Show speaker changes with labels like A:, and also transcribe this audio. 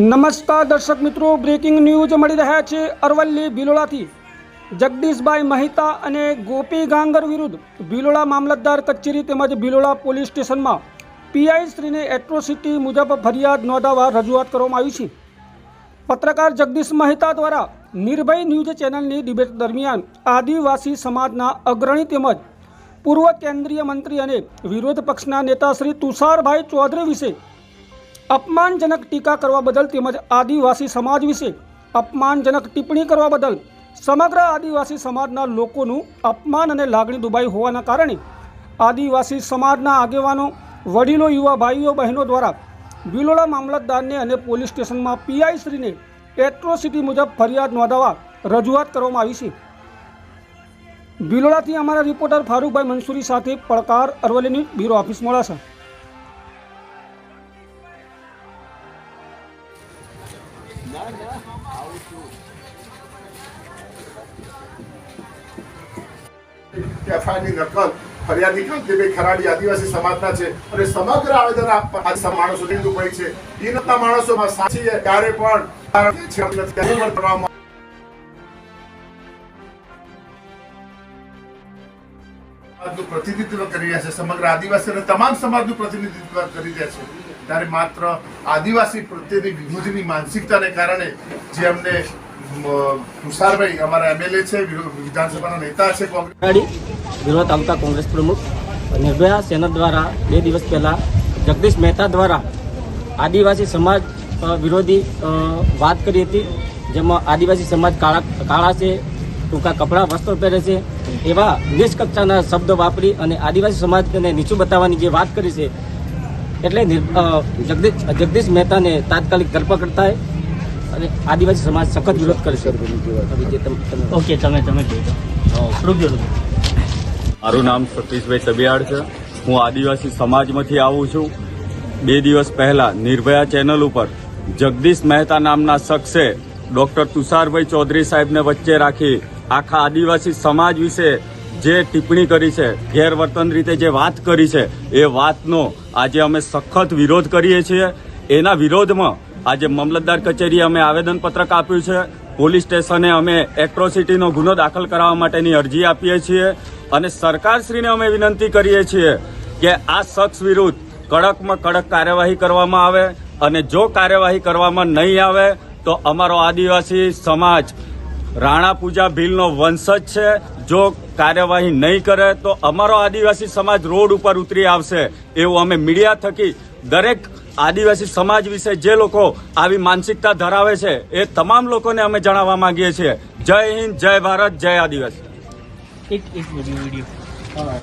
A: નમસ્કાર દર્શક મિત્રો બ્રેકિંગ ન્યૂઝ મળી રહ્યા છે અરવલ્લી ભિલોડાથી. જગદીશભાઈ મહિતા અને ગોપી ગાંગર વિરુદ્ધ ભિલોડા મામલતદાર કચેરી તેમજ ભિલોડા પોલીસ સ્ટેશનમાં પીઆઈ શ્રીને એટ્રોસિટી મુજબ ફરિયાદ નોંધાવવા રજૂઆત કરવામાં આવી છે. પત્રકાર જગદીશ મહેતા દ્વારા નિર્ભય ન્યૂઝ ચેનલની ડિબેટ દરમિયાન આદિવાસી સમાજના અગ્રણી તેમજ પૂર્વ કેન્દ્રીય મંત્રી અને વિરોધ પક્ષના નેતા શ્રી તુષારભાઈ ચૌધરી વિશે અપમાનજનક ટીકા કરવા બદલ તેમજ આદિવાસી સમાજ વિશે અપમાનજનક ટિપ્પણી કરવા બદલ સમગ્ર આદિવાસી સમાજના લોકોનું અપમાન અને લાગણી દુભાઈ હોવાના કારણે આદિવાસી સમાજના આગેવાનો, વડીલો, યુવા ભાઈઓ, બહેનો દ્વારા ભિલોડા મામલતદારને અને પોલીસ સ્ટેશનમાં પીઆઈ શ્રીને એટ્રોસિટી મુજબ ફરિયાદ નોંધાવવા રજૂઆત કરવામાં આવી છે. બિલોડાથી અમારા રિપોર્ટર ફારૂકભાઈ મંસૂરી સાથે પડકાર અરવલ્લીની બ્યુરો ઓફિસ
B: એફઆઈઆરની નકલ, ફરિયાદી કાંતિભાઈ ખરાડી આદિવાસી સમાજના છે અને સમગ્ર આવેદન આપવા માણસો લીધું પડી છે. એ નતા માણસોમાં સાચી છે ત્યારે પણ કરવામાં સમાજનું પ્રતિનિધિત્વ કરી રહ્યા છે. સમગ્ર આદિવાસી અને તમામ સમાજનું પ્રતિનિધિત્વ કરી રહ્યા છે. ત્યારે માત્ર આદિવાસી પ્રત્યેની વિરોધની માનસિકતાને કારણે જે અમને તુષારભાઈ અમારા એમએલએ છે વિધાનસભાના નેતા છે, કોંગ્રેસ
C: વિરોધ તાલુકા કોંગ્રેસ પ્રમુખ નિર્ભયા સેના દ્વારા બે દિવસ પહેલા જગદીશ મહેતા દ્વારા આદિવાસી સમાજ વિરોધી વાત કરી હતી, જેમાં આદિવાસી સમાજ કાળા કાળા છે ટૂંકા કપડાં વસ્ત્રો પહેરે છે. એવા નિષ્કક્ષાના શબ્દો વાપરી અને આદિવાસી સમાજને નીચું બતાવવાની જે વાત કરી છે એટલે જગદીશ જગદીશ મહેતાને તાત્કાલિક ધરપકડ થાય અને આદિવાસી સમાજ સખત વિરોધ કરશે
D: ઓકે તમે તમે
E: મારું નામ સતીશભાઈ સબિયાળ છે. હું આદિવાસી સમાજમાંથી આવું છું. બે દિવસ પહેલા નિર્ભયા ચેનલ ઉપર જગદીશ મહેતા નામના શખ્સે ડોક્ટર તુષારભાઈ ચૌધરી સાહેબને વચ્ચે રાખી આખા આદિવાસી સમાજ વિશે જે ટિપ્પણી કરી છે, ગેરવર્તન રીતે જે વાત કરી છે, એ વાતનો આજે અમે સખત વિરોધ કરીએ છીએ. એના વિરોધમાં આજે મામલતદાર કચેરીએ અમે આવેદનપત્રક આપ્યું છે. પોલીસ સ્ટેશને અમે એટ્રોસિટીનો ગુનો દાખલ કરાવવા માટેની અરજી આપીએ છીએ અને સરકારશ્રીને અમે વિનંતી કરીએ છીએ કે આ શખ્સ વિરુદ્ધ કડકમાં કડક કાર્યવાહી કરવામાં આવે અને જો કાર્યવાહી કરવામાં નહીં આવે, તો અમારો આદિવાસી સમાજ રાણા પૂજા ભીલનો વંશજ છે. જો કાર્યવાહી નહીં કરે તો અમારો આદિવાસી સમાજ રોડ ઉપર ઉતરી આવશે. એવું અમે મીડિયા થકી દરેક આદિવાસી સમાજ વિશે જે લોકો આવી માનસિકતા ધરાવે છે, એ તમામ લોકોને અમે જણાવવા માંગીએ છીએ. જય હિન્દ, જય ભારત, જય આદિવાસી.
D: એક એક વીડિયો